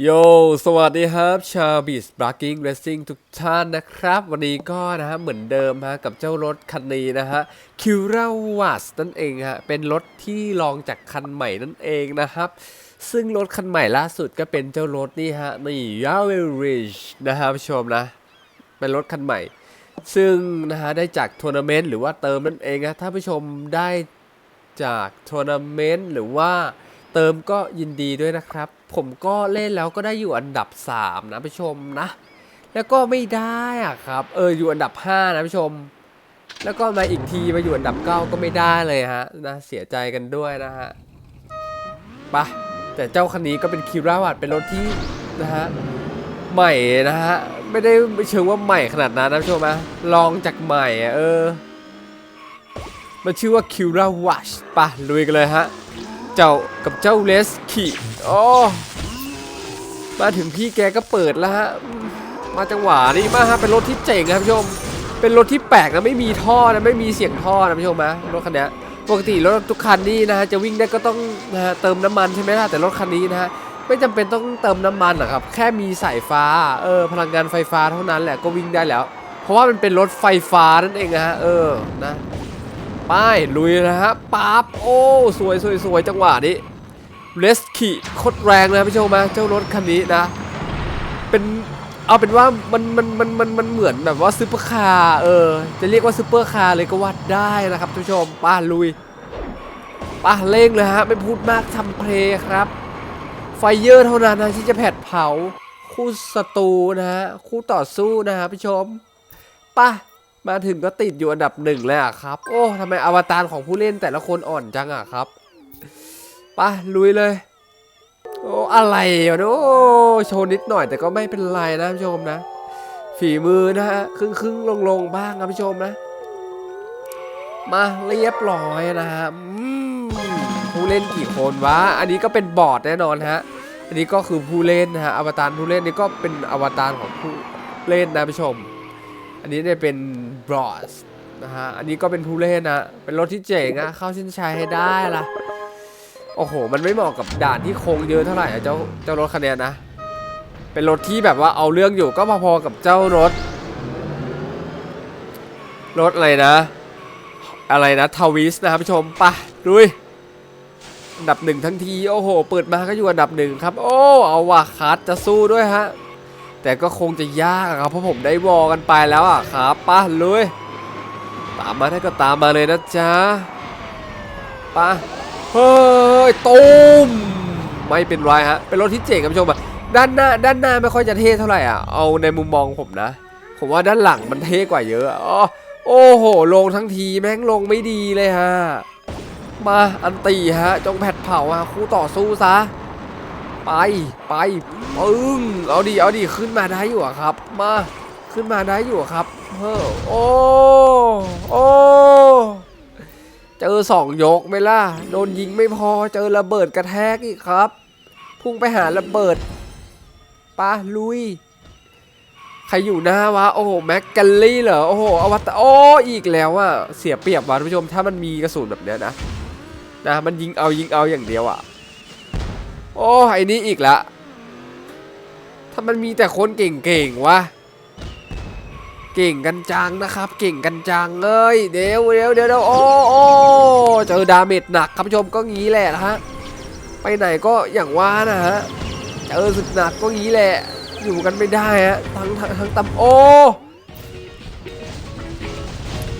โย สวัสดีครับชาวบีสบร์กิ้งเรซซิ่งทุกท่านนะครับ วันนี้ก็นะฮะเหมือนเดิมฮะกับเจ้ารถคันนี้นะฮะคิวราวัสนั่นเองฮะเป็นรถที่ลองจากคันใหม่นั่นเองนะครับ ซึ่งรถคันใหม่ล่าสุดก็เป็นเจ้ารถนี่ฮะนี่ยาเวริชนะฮะผู้ชมนะ เป็นรถคันใหม่ ซึ่งนะฮะได้จากทัวร์นาเมนต์หรือว่าเติมนั่นเองนะถ้าผู้ชมได้จากทัวร์นาเมนต์หรือว่าเติมก็ยินดีด้วยนะครับ ผมก็เล่นแล้วก็ได้อยู่อันดับ 3 นะผู้ชมนะ แล้วก็ไม่ได้อะครับ เอออยู่อันดับ 5 นะผู้ชม แล้วก็มาอีกทีมาอยู่อันดับ 9 ก็ไม่ได้เลยฮะนะเสียใจกันด้วยนะฮะไปะแต่เจ้าคันนี้ก็เป็นคิวราวัดเป็นรถที่นะฮะใหม่นะฮะไม่ได้ไม่เชิงว่าใหม่ขนาดนั้นนะผู้ชมนะลองจากใหม่เออมันชื่อว่าคิวราวัชปะลุยกันเลยฮะ เจ้ากับเจ้าเลสขี่โอ้มาถึงพี่แกก็เปิดแล้วฮะ มาจังหวะนี้มาฮะเป็นรถที่เจ๋งครับผู้ชม เป็นรถที่แปลกนะไม่มีท่อนะไม่มีเสียงท่อนะผู้ชมนะรถคันนี้ปกติรถทุกคันนี่นะฮะจะวิ่งได้ก็ต้องนะฮะเติมน้ำมันใช่ไหมล่ะแต่รถคันนี้นะฮะไม่จำเป็นต้องเติมน้ำมันหรอกครับแค่มีสายฟ้าเออพลังงานไฟฟ้าเท่านั้นแหละก็วิ่งได้แล้ว เพราะว่ามันเป็นรถไฟฟ้านั่นเองนะฮะเออนะ ไปลุยนะฮะปั๊บโอ้สวยสวยสวยจังหวะนี้เลสขี่โคตรแรงนะพี่ชมมาเจ้ารถคันนี้นะเป็นเอาเป็นว่ามันมันมันมันมันเหมือนแบบว่าซูเปอร์คาร์เออจะเรียกว่าซูเปอร์คาร์เลยก็ว่าได้นะครับท่านผู้ชมป้าลุยป้าเร่งเลยฮะไม่พูดมากทำเพลงครับ ไฟเยอร์เท่านั้นนะที่จะแผดเผา คู่ศัตรูนะฮะคู่ต่อสู้นะฮะพี่ชมป้า มาถึงก็ติดอยู่อันดับหนึ่งเลยอะครับ โอ้ทำไมอวตารของผู้เล่นแต่ละคนอ่อนจังอะครับไปลุยเลย โอ้อะไรอะโอ้โชว์นิดหน่อยแต่ก็ไม่เป็นไรนะผู้ชมนะ ฝีมือนะฮะครึ่งครึ่งลงลงๆบ้างครับผู้ชมนะ มาเรียบร้อยนะฮะผู้เล่นกี่คนวะ อันนี้ก็เป็นบอร์ดแน่นอนฮะ อันนี้ก็คือผู้เล่นนะฮะอวตารผู้เล่นนี่ก็เป็นอวตารของผู้เล่นนะผู้ชม อันนี้เนี่ยเป็นบรอสนะฮะ อันนี้ก็เป็นผู้เล่นนะ เป็นรถที่เจ๋งอะเข้าเส้นชัยให้ได้ละโอ้โห มันไม่เหมาะกับด่านที่โค้งเยอะเท่าไหร่เจ้าเจ้ารถคันนี้นะ เป็นรถที่แบบว่าเอาเรื่องอยู่ก็พอๆกับเจ้ารถ รถอะไรนะ อะไรนะทวิสนะครับผู้ชมปะดุยอันดับหนึ่งทั้งที โอ้โห เปิดมาก็อยู่อันดับหนึ่งครับ โอ้ เอาว่ะคัดจะสู้ด้วยฮะ แต่ก็คงจะยากครับเพราะผมได้วอลกันไปแล้วอะครับป้าลุยตามมาได้ก็ตามมาเลยนะจ๊ะป้าเฮ้ยตูมไม่เป็นไรฮะเป็นรถที่เจ๋งครับผู้ชมอะด้านหน้าด้านหน้าไม่ค่อยจะเท่เท่าไหร่อะเอาในมุมมองผมนะ ผมว่าด้านหลังมันเท่กว่าเยอะอะอ๋อโอ้โหลงทั้งทีแม่งลงไม่ดีเลยฮะมาอันตีฮะจงแผดเผาฮะคู่ต่อสู้ซะ ไป ไป ปึ้ง เอาดีเอาดีขึ้นมาได้อยู่อะครับ มา ขึ้นมาได้อยู่ครับ เฮ้อโอ้ โอ้ เจอสองยกไหมล่ะ โดนยิงไม่พอ เจอระเบิดกระแทกอีกครับ พุ่งไปหาระเบิดปะลุย ใครอยู่หน้าวะ โอ้โห แม็กกัลลี่เหรอ โอ้โห อวตารโอ้ อีกแล้วอะเสียเปรียบว่ะท่านผู้ชม ถ้ามันมีกระสุนแบบเนี้ยนะ นะ มันยิงเอายิงเอาอย่างเดียวอะ โอ้ไอ้นี่อีกละถ้ามันมีแต่คนเก่งๆวะ เก่งกันจังนะครับ เก่งกันจังเอ้ยเดี๋ยวเดี๋ยวเดี๋ยวโอ้โอ้เจอดาเมจหนักครับผู้ชมก็งี้แหละนะฮะ ไปไหนก็อย่างว่านะฮะ เจอสึกหนักก็งี้แหละ อยู่กันไม่ได้ฮะ ทั้งทั้งทั้งตำโอ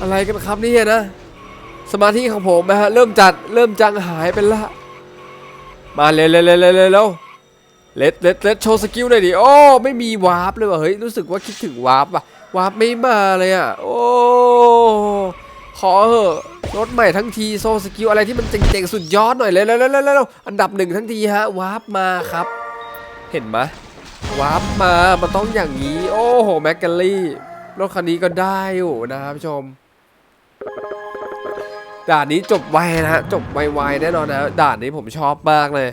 อะไรกันครับนี่นะ สมาธิของผมนะฮะ เริ่มจัด เริ่มจางหายไปละ มาเร็วเร็วเร็วเร็วเร็วเร็วเลดเลดเลดโชว์สกิลหน่อยดิ โอ้ ไม่มีวาร์ปเลยว่ะ เฮ้ย รู้สึกว่าคิดถึงวาร์ปว่ะ วาร์ปไม่มาเลยอะ โอ้ ขอเหอะรถใหม่ทั้งทีโซสกิลอะไรที่มันเจ๋งๆ สุดยอดหน่อยเร็วเร็วเร็วเร็วอันดับหนึ่งทั้งทีฮะ วาร์ปมาครับ เห็นไหมวาร์ปมา มันต้องอย่างนี้ โอ้โห แมกกาลี่ รถคันนี้ก็ได้อยู่นะครับผู้ชม ด่านนี้จบไวนะฮะจบไวๆแน่นอนนะด่านนี้ผมชอบมากเลย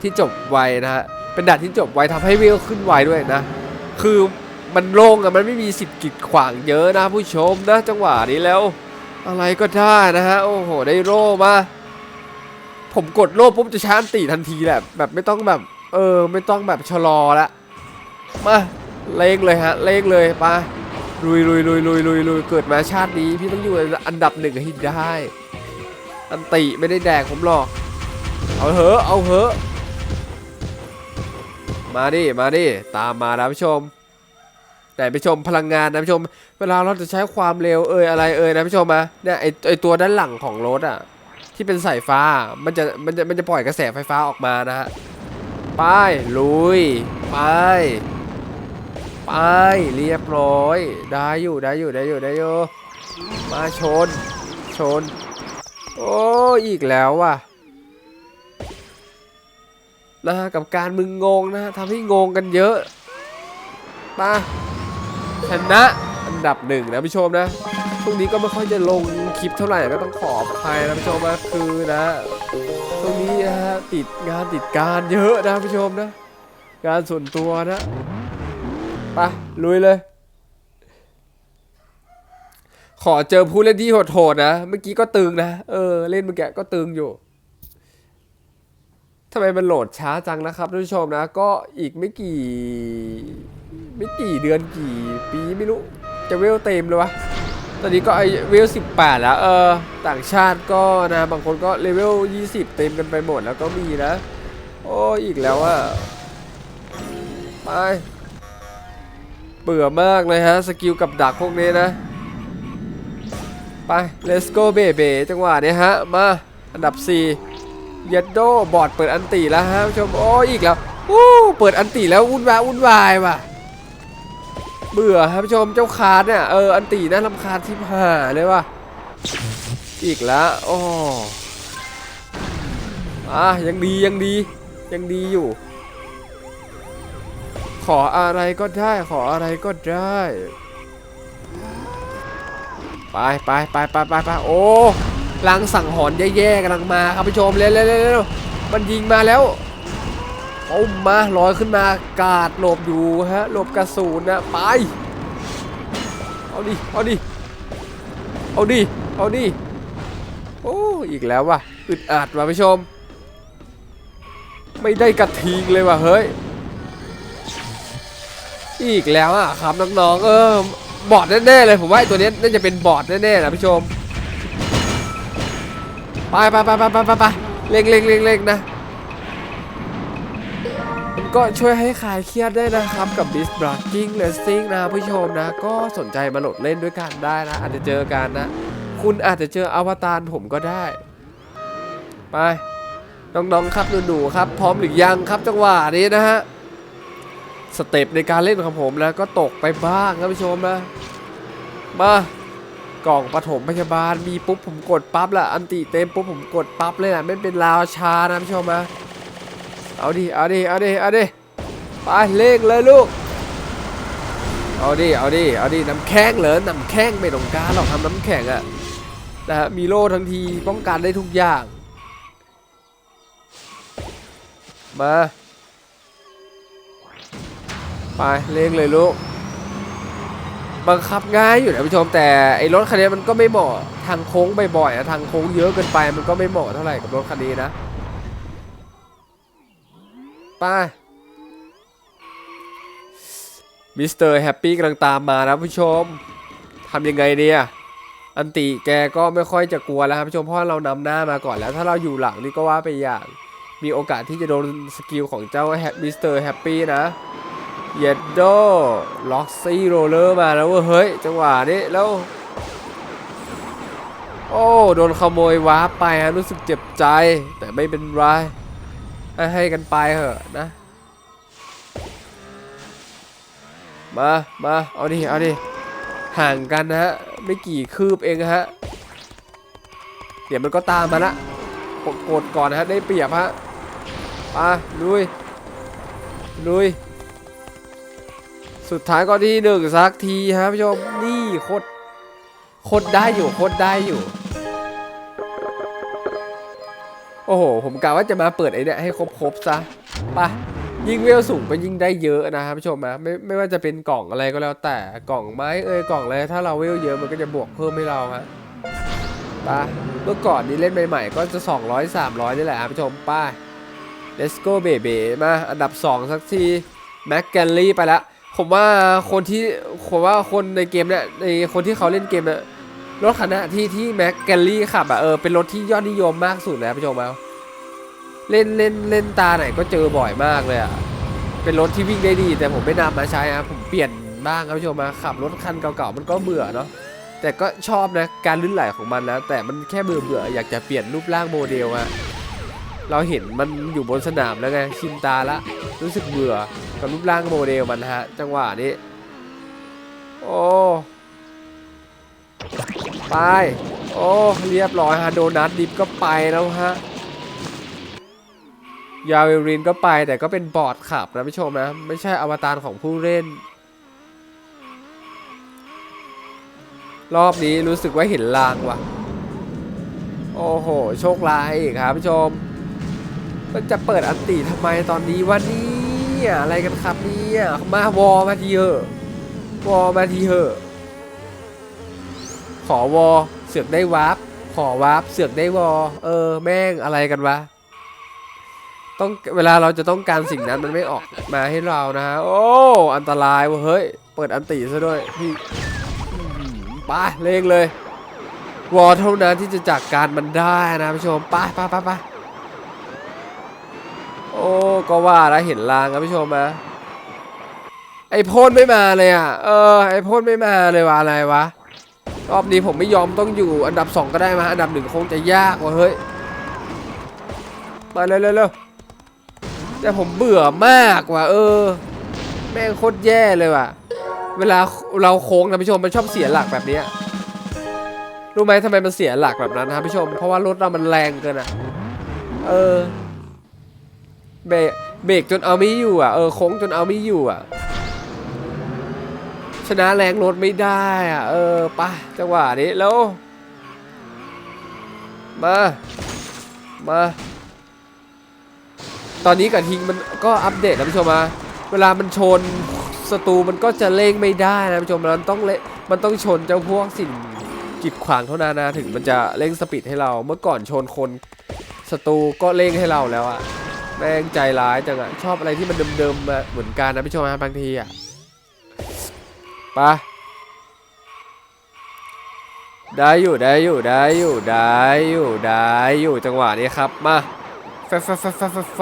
ที่จบไวนะฮะเป็นด่านที่จบไวทำให้เวขึ้นไวด้วยนะ คือมันโล่งอะมันไม่มีสิทธิ์กีดขวางเยอะนะผู้ชมนะ จังหวะนี้แล้ว อะไรก็ได้นะฮะโอ้โหได้โล่มาผมกดโล่ปุ๊บจะชาร์จตีทันทีแหละแบบไม่ต้องแบบเออไม่ต้องแบบชะลอละมาเล่งเลยฮะเล่งเลยไป ลุยลุยลุยลุยลุยลุยเกิดมาชาตินี้พี่ต้องอยู่อันดับหนึ่งให้ได้ อันติไม่ได้แดกผมหรอก เอาเหอะเอาเหอะมาดิ มาดิ ตามมานะผู้ชม แต่ไปชมพลังงานนะผู้ชม เวลาเราจะใช้ความเร็วเอ่ยอะไรเอ่ยนะผู้ชมนะเนี่ยไอไอตัวด้านหลังของรถอะที่เป็นสายฟ้า มันจะมันจะมันจะปล่อยกระแสไฟฟ้าออกมานะฮะ ไป ลุย ไป ไปเรียบร้อย ได้อยู่ได้อยู่ได้อยู่ได้อยู่มาชน ชน โอ้อีกแล้วว่ะนะฮะกับการมึงงงนะฮะทำให้งงกันเยอะมาชนะอันดับหนึ่งนะผู้ชมนะช่วงนี้ก็ไม่ค่อยจะลงคลิปเท่าไหร่ก็ต้องขออภัยนะผู้ชมนะคือนะช่วงนี้นะฮะติดงานติดการเยอะนะผู้ชมนะ งานส่วนตัวนะ ไปลุยเลย ขอเจอผู้เล่นที่โหดๆนะ เมื่อกี้ก็ตึงนะ เออ เล่นเมื่อกี้ก็ตึงอยู่ทำไมมันโหลดช้าจังนะครับท่านผู้ชมนะ ก็อีกไม่กี่ ไม่กี่เดือนกี่ปีไม่รู้ จะเวลเต็มเลยวะตอนนี้ก็ไอเวล18แล้ว เออ ต่างชาติก็นะ บางคนก็เลเวล20เต็มกันไปหมดแล้วก็มีนะ โอ้อีกแล้วอะไป เบื่อมากเลยฮะ สกิลกับดักพวกนี้นะ ไป let's go baby จังหวะนี้ฮะ มา อันดับ4ยัดโดบอดเปิดอันตีแล้วฮะผู้ชม โอ้อีกแล้วอู้เปิดอันตีแล้ววุ่นวายวุ่นวายว่ะ เบื่อครับผู้ชมเจ้าคาร์ดเนี่ย เออ อันตีน่ารำคาญที่ผ่าเลยว่ะ อีกแล้วโอ้อะยังดียังดียังดีอยู่ ขออะไรก็ได้ขออะไรก็ได้ ไปไปไปไปไปไปโอ้ลังสังหรณ์แย่ๆกำลังมาครับผู้ชมเร็วเร็วเร็วเร็วมันยิงมาแล้วเอามาลอยขึ้นมากาดหลบอยู่ฮะหลบกระสุนนะไปเอาดิเอาดิเอาดิเอาดิโอ้อีกแล้วว่ะอึดอัดว่ะผู้ชม ไม่ได้กระทิงเลยว่ะเฮ้ย อีกแล้วอะครับน้องๆเออบอดแน่ๆเลยผมว่าไอตัวนี้น่าจะเป็นบอดแน่ๆนะผู้ชมไปไปไปไปไปไปไปเร่งเร่งเร่งเร่งนะก็ช่วยให้คลายเครียดได้นะครับกับ b i s b r a k i n g Racing นะผู้ชมนะ ก็สนใจมาโหลดเล่นด้วยกันได้นะ อาจจะเจอกันนะ คุณอาจจะเจออวตารผมก็ได้ ไป น้องๆครับหนูๆครับ พร้อมหรือยังครับจังหวะนี้นะฮะ สเต็ปในการเล่นของผมแล้วก็ตกไปบ้างครับผู้ชมนะ มากล่องปฐมพยาบาลมีปุ๊บผมกดปั๊บละอันติเต็มปุ๊บผมกดปั๊บเลยนะไม่เป็นราวชานะผู้ชมนะเอาดิเอาดิเอาดิเอาดิไปเล่งเลยลูกเอาดิเอาดิเอาดิน้ำแข็งเหรอน้ำแข็งไม่ต้องการหรอกทำน้ำแข็งอะนะฮะมีโล่ทั้งทีป้องกันได้ทุกอย่าง มา ไปเล่งเลยลูกบังคับง่ายอยู่นะผู้ชมแต่ไอ้รถคันนี้มันก็ไม่เหมาะทางโค้งบ่อยๆอะทางโค้งเยอะเกินไปมันก็ไม่เหมาะเท่าไหร่กับรถคันนี้นะไปมิสเตอร์แฮปปี้กำลังตามมานะผู้ชมทำยังไงเนี่ยอันติแกก็ไม่ค่อยจะกลัวแล้วครับผู้ชมเพราะเรานำหน้ามาก่อนแล้ว ถ้าเราอยู่หลังนี่ก็ว่าไปอย่าง มีโอกาสที่จะโดนสกิลของเจ้ามิสเตอร์แฮปปี้นะ เย็ดโดล็อกซี่โรเลอร์มาแล้วเว้ยเฮ้ย จังหวะนี้แล้ว โอ้ โดนขโมยวาร์ปไปฮะรู้สึกเจ็บใจ แต่ไม่เป็นไร ให้ให้กันไปเถอะนะ มา มา เอาดิ เอาดิ ห่างกันนะฮะ ไม่กี่คืบเองฮะ เดี๋ยวมันก็ตามมาละกดกดก่อนนะฮะ ได้เปรียบฮะไปลุย ลุย สุดท้ายก็ที่หนึ่งสักทีครับผู้ชมนี่โคตรโคตรได้อยู่โคตรได้อยู่ โอ้โห ผมกะว่าจะมาเปิดไอ้เนี่ยให้ครบๆซะปะยิ่งเวลสูงก็ยิ่งได้เยอะนะครับผู้ชมนะไม่ไม่ว่าจะเป็นกล่องอะไรก็แล้วแต่กล่องไม้เอ้ยกล่องอะไรถ้าเราเวลเยอะมันก็จะบวกเพิ่มให้เราฮะไปะเมื่อก่อนนี้เล่นใหม่ๆก็จะ 200 300นี่แหละครับผู้ชมป้า Let's go baby มาอันดับ 2 สักทีแม็กแกลลี่ไปแล้ว ผมว่าคนที่ผมว่าคนในเกมเนี่ยในคนที่เขาเล่นเกมเนี่ยรถคันนี้ที่ที่แม็กแกลลี่ขับอะเออเป็นรถที่ยอดนิยมมากสุดแล้วผู้ชมเอาเล่นเล่นเล่นตาไหนก็เจอบ่อยมากเลยอะเป็นรถที่วิ่งได้ดี แต่ผมไม่นำมาใช้อะผมเปลี่ยนบ้างครับผู้ชมมาขับรถคันเก่าๆมันก็เบื่อเนาะแต่ก็ชอบนะการลื่นไหลของมันนะแต่มันแค่เบื่อเบื่ออยากจะเปลี่ยนรูปร่างโมเดลอะ เราเห็นมันอยู่บนสนามแล้วไงชินตาละ รู้สึกเบื่อกับรูปร่างโมเดลมันฮะ จังหวะนี้ โอ้ไปโอ้เรียบร้อยฮะโดนัทดิฟก็ไปแล้วฮะยาเวรินก็ไปแต่ก็เป็นบอร์ดขับนะผู้ชมนะ ไม่ใช่อวตารของผู้เล่น รอบนี้รู้สึกว่าเห็นลางว่ะ โอ้โห โชคร้ายอีกครับผู้ชม มันจะเปิดอันติทำไมตอนนี้วะเนี่ยอะไรกันครับเนี่ยมาวอมาทีเถอะวอมาทีเถอะขอวอเสือกได้วาร์ปขอวาร์ปเสือกได้วอเออ แม่งอะไรกันวะต้องเวลาเราจะต้องการสิ่งนั้นมันไม่ออกมาให้เรานะฮะโอ้อันตรายวะเฮ้ยเปิดอันติซะด้วยพี่ไปเล่งเลยวอเท่านั้นที่จะจัดการมันได้นะผู้ชมปไปไปไป โอ้ก็ว่าแล้วเห็นลางครับผู้ชมมาไอพ่นไม่มาเลยอะเออไอพ่นไม่มาเลยว่าอะไรวะรอบนี้ผมไม่ยอมต้องอยู่อันดับสองก็ได้มาอันดับหนึ่งคงจะยากว่ะเฮ้ยมาเร็วเร็วเร็วแต่ผมเบื่อมากว่ะเออ แม่งโคตรแย่เลยว่ะ เวลาเราโค้งนะผู้ชมมันชอบเสียหลักแบบนี้รู้ไหมทำไมมันเสียหลักแบบนั้นนะครับผู้ชม เพราะว่ารถเรามันแรงเกินอะ เออ เบรกเบรกจนเอาไม่อยู่อะ เออโค้งจนเอาไม่อยู่อะ ชนะแรงรถไม่ได้อะ เออปะจังหวะนี้แล้ว มา มา ตอนนี้กับทิงมันก็อัปเดตนะผู้ชมมาเวลามันชนศัตรูมันก็จะเร่งไม่ได้นะผู้ชมมันต้องเละมันต้องชนเจ้าพวกสิ่งกีดขวางเท่านั้นนะถึงมันจะเร่งสปีดให้เราเมื่อก่อนชนคนศัตรูก็เร่งให้เราแล้วอะ แม่งใจร้ายจังอะชอบอะไรที่มันเดิมๆมาเหมือนกันนะพี่ชมฮะบางทีอะปะได้อยู่ได้อยู่ได้อยู่ได้อยู่ได้อยู่จังหวะนี้ครับมาแฟฟแฟแฟแฟแฟ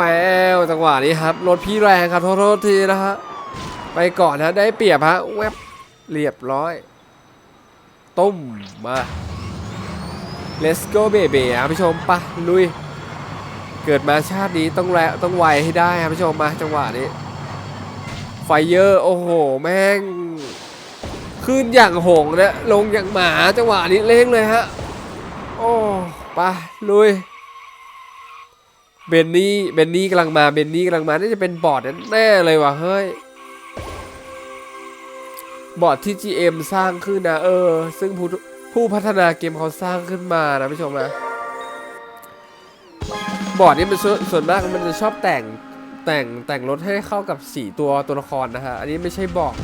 จังหวะนี้ครับรถพี่แรงครับโทษโทษทีนะฮะไปก่อนนะได้เปรียบฮะแวบเรียบร้อยตุ้มมา let's go baby ครับพี่ชมปะลุย เกิดมาชาตินี้ต้องแลต้องไวให้ได้ครับผู้ชมมาจังหวะนี้ ไฟเยอร์โอ้โห แม่ง ขึ้นอย่างหงนะลงอย่างหมาจังหวะนี้เล่งเลยฮะ โอ้ไปลุย เบนนี่เบนนี่กำลังมาเบนนี่กำลังมาน่าจะเป็นบอร์ดแน่เลยว่ะเฮ้ยบอร์ดที่ GM สร้างขึ้นนะเออ ซึ่งผู้ผู้พัฒนาเกมเขาสร้างขึ้นมานะผู้ชมนะ บอร์ดนี่มันส่วนส่วนมากมันจะชอบแต่งแต่งแต่งรถให้เข้ากับสีตัวตัวละครนะฮะ อันนี้ไม่ใช่บอร์ด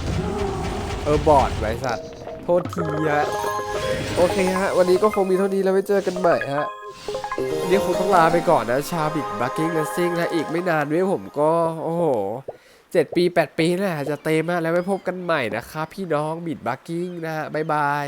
เออบอร์ดไว้สัตว์โทษทีฮะโอเคฮะ วันนี้ก็คงมีเท่านี้แล้วไว้เจอกันใหม่ฮะวันนี้คงต้องลาไปก่อนนะชาบิกบักกิ้งเลสซิ่งนะอีกไม่นานด้วยผมก็โอ้โหเจ็ดปีแปดปีนะจะเต็มมากแล้วไว้พบกันใหม่นะครับพี่น้องบิดบักกิ้งนะฮะบ๊ายบาย